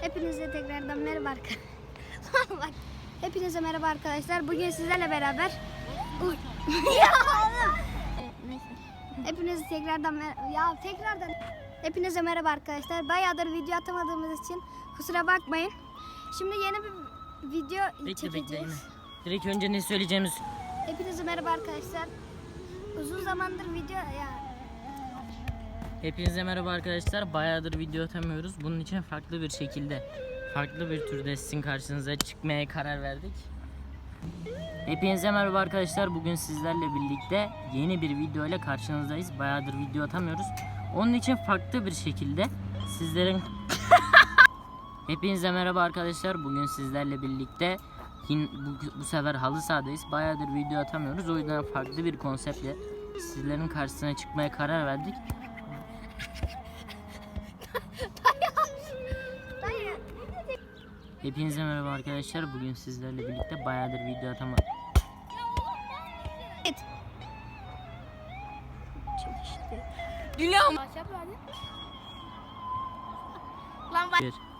Hepinize tekrardan merhaba arkadaşlar. Hepinize merhaba arkadaşlar. Bugün sizlerle beraber ya oğlum. Neyse. Hepinize tekrardan mer- ya tekrardan Hepinize merhaba arkadaşlar. Bayağıdır video atamadığımız için kusura bakmayın. Şimdi yeni bir video Bekle bekle çekeceğiz. yine. Direkt önce ne söyleyeceğimiz Hepinize merhaba arkadaşlar. Uzun zamandır video ya Hepinize merhaba arkadaşlar. Bayağıdır video atamıyoruz. Bunun için farklı bir şekilde, farklı bir türde sizin karşınıza çıkmaya karar verdik. Hepinize merhaba arkadaşlar. Bugün sizlerle birlikte yeni bir video ile karşınızdayız. Bayağıdır video atamıyoruz. Onun için farklı bir şekilde sizlerin Hepinize merhaba arkadaşlar. Bugün sizlerle birlikte bu, bu sefer halı sahadayız. Bayağıdır video atamıyoruz. O yüzden farklı bir konseptle sizlerin karşısına çıkmaya karar verdik. Hepinize merhaba arkadaşlar. Bugün sizlerle birlikte bayağıdır video atama Git. Çalıştı. Gülüyorum. Lan bak.